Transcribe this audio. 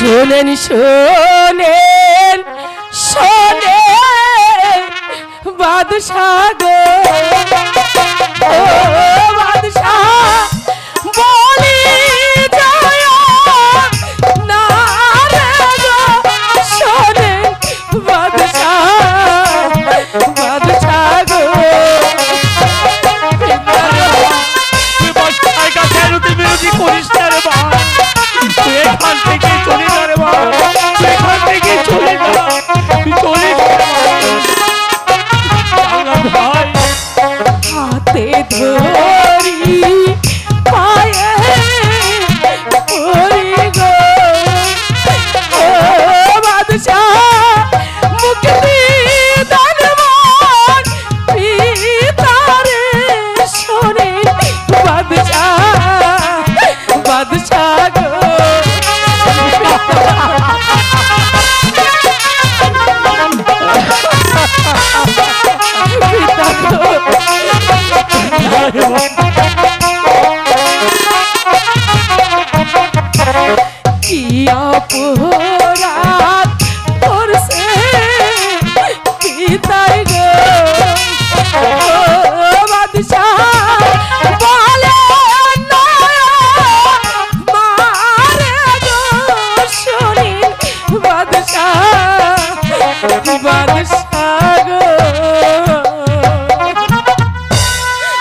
শোনেন শোনেন শোনেন বাদশাহ কি আপ